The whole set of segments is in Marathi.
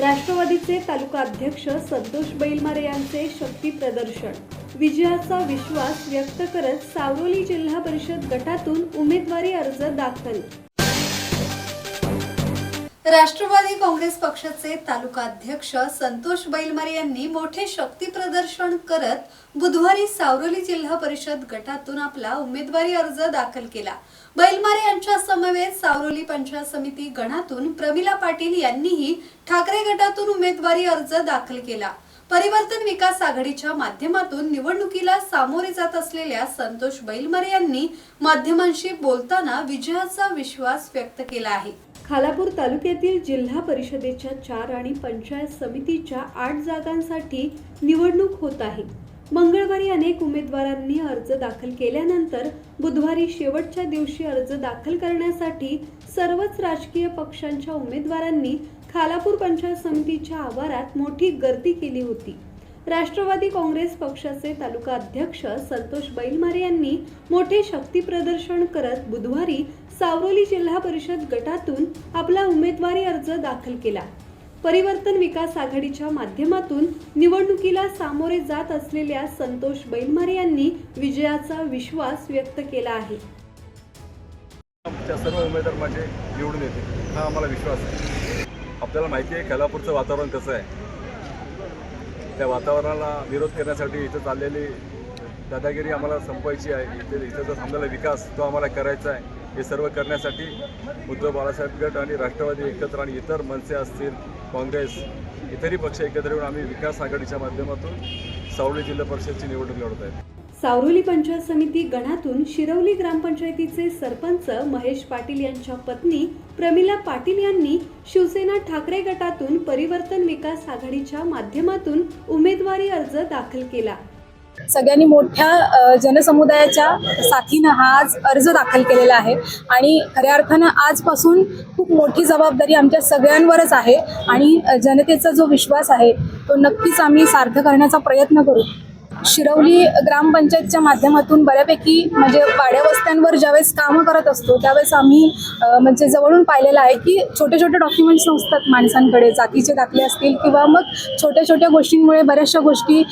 राष्ट्रवादीचे तालुका अध्यक्ष संतोष बैलमारे यांचे शक्ती प्रदर्शन. विजयाचा विश्वास व्यक्त करत सावरोली जिल्हा परिषद गटातून उमेदवारी अर्ज दाखल. राष्ट्रवादी काँग्रेस पक्षाचे तालुका अध्यक्ष संतोष बैलमारे यांनी मोठे शक्ती प्रदर्शन करत बुधवारी सावरोली जिल्हा परिषद गटातून आपला उमेदवारी अर्ज दाखल केला. बैलमारे यांच्या समवेत सावरोली पंचायत समिती गणातून प्रमिला पाटील यांनीही ठाकरे गटातून उमेदवारी अर्ज दाखल केला. परिवर्तन विकास आघाडीच्या माध्यमातून निवडणुकीला सामोरे जात असलेल्या संतोष बैलमरे यांनी माध्यमांशी बोलताना विजयाचा विश्वास व्यक्त केला आहे. खालापूर तालुक्यातील जिल्हा परिषदेच्या चार आणि पंचायत समितीच्या आठ जागांसाठी निवडणूक होत आहे. मंगळवारी अनेक उमेदवारांनी अर्ज दाखल केल्यानंतर बुधवारी शेवटच्या दिवशी अर्ज दाखल करण्यासाठी सर्वच राजकीय पक्षांच्या उमेदवारांनी खालापूर पंचायत समितीच्या आवारात मोठी गर्दी केली होती. राष्ट्रवादी काँग्रेस पक्षाचे तालुका अध्यक्ष संतोष बैलमारे यांनी मोठे शक्ती प्रदर्शन करत बुधवारी सावरोली जिल्हा परिषद गटातून आपला उमेदवारी अर्ज दाखल केला. परिवर्तन विकास आघाडीच्या माध्यमातून निवडणुकीला सामोरे जात असलेल्या संतोष बैलमारे यांनी विजयाचा विश्वास व्यक्त केला आहे. आमच्या सर्व उमेदवार माझे निवडून येते हा आम्हाला विश्वास आहे. आपल्याला माहिती आहे कोल्हापूरचं वातावरण कसं आहे. त्या वातावरणाला विरोध करण्यासाठी इथं चाललेली दादागिरी आम्हाला संपवायची आहे. इथे इथं जो थांबलेला विकास तो आम्हाला करायचा आहे हे सर्व करण्यासाठी उद्धव बाळासाहेब गट आणि राष्ट्रवादी एकत्र आणि इतर मनसे असतील काँग्रेस इतरही पक्ष एकत्र येऊन आम्ही विकास आघाडीच्या माध्यमातून सावली जिल्हा परिषदची निवडणूक लढवत आहे सावरोली पंचायत समिती गणातून शिरवली ग्रामपंचायतीचे सरपंच महेश पाटील यांच्या पत्नी प्रमिला पाटील यांनी शिवसेना ठाकरे गटातून परिवर्तन विकास आघाडीच्या माध्यमातून उमेदवारी अर्ज दाखल केला. सगळ्यांनी मोठ्या जनसमुदायाच्या साथीनं हा आज अर्ज दाखल केलेला आहे. आणि खऱ्या अर्थानं आजपासून खूप मोठी जबाबदारी आमच्या सगळ्यांवरच आहे. आणि जनतेचा जो विश्वास आहे तो नक्कीच आम्ही सार्थ करण्याचा प्रयत्न करू. शिरवली ग्रामपंचायतच्या माध्यमातून बऱ्यापैकी म्हणजे वाड्या वस्त्यांवर ज्यावेळेस कामं करत असतो त्यावेळेस आम्ही म्हणजे जवळून पाहिलेलं आहे की छोटे छोटे डॉक्युमेंट्स नसतात माणसांकडे जातीचे दाखले असतील किंवा मग छोट्या छोट्या गोष्टींमुळे बऱ्याचशा गोष्टी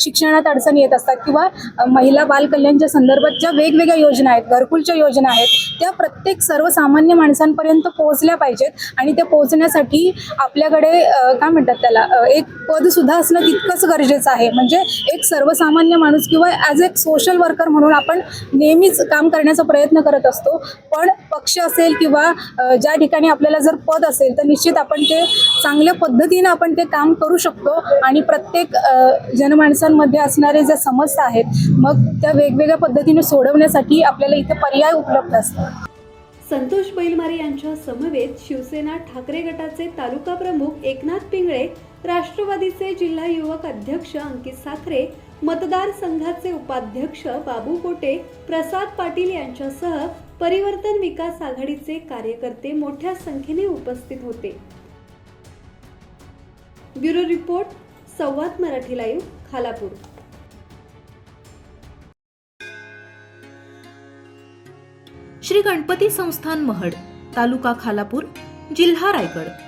शिक्षणात अडचणी येत असतात किंवा महिला बालकल्याणच्या संदर्भात ज्या वेगवेगळ्या योजना आहेत घरकुलच्या योजना आहेत त्या प्रत्येक सर्वसामान्य माणसांपर्यंत पोहोचल्या पाहिजेत आणि त्या पोहोचण्यासाठी आपल्याकडे काय म्हणतात त्याला एक पद पदसुद्धा असणं तितकंच गरजेचं आहे. म्हणजे एक सर्वसामान्य माणूस किंवा ॲज एक सोशल वर्कर म्हणून आपण नेहमीच काम करण्याचा प्रयत्न करत असतो. पण पक्ष असेल किंवा ज्या ठिकाणी आपल्याला जर पद असेल तर निश्चित आपण ते चांगल्या पद्धतीनं आपण ते काम करू शकतो. आणि प्रत्येक जनमाणसांमध्ये असणारे ज्या समस्या आहेत मग त्या वेगवेगळ्या पद्धतीने सोडवण्यासाठी आपल्याला इथे पर्याय उपलब्ध असतात. संतोष बैलमारे यांच्या समवेत शिवसेना ठाकरे गटाचे तालुका प्रमुख एकनाथ पिंगळे राष्ट्रवादीचे जिल्हा युवक अध्यक्ष अंकित साखरे मतदारसंघाचे उपाध्यक्ष बाबू कोटे प्रसाद पाटील यांच्यासह परिवर्तन विकास आघाडीचे कार्यकर्ते मोठ्या संख्येने उपस्थित होते. Bureau report Samvad Marathi live Khalapur. Shri Ganapati संस्थान महड तालुका खालापूर जिल्हा रायगड.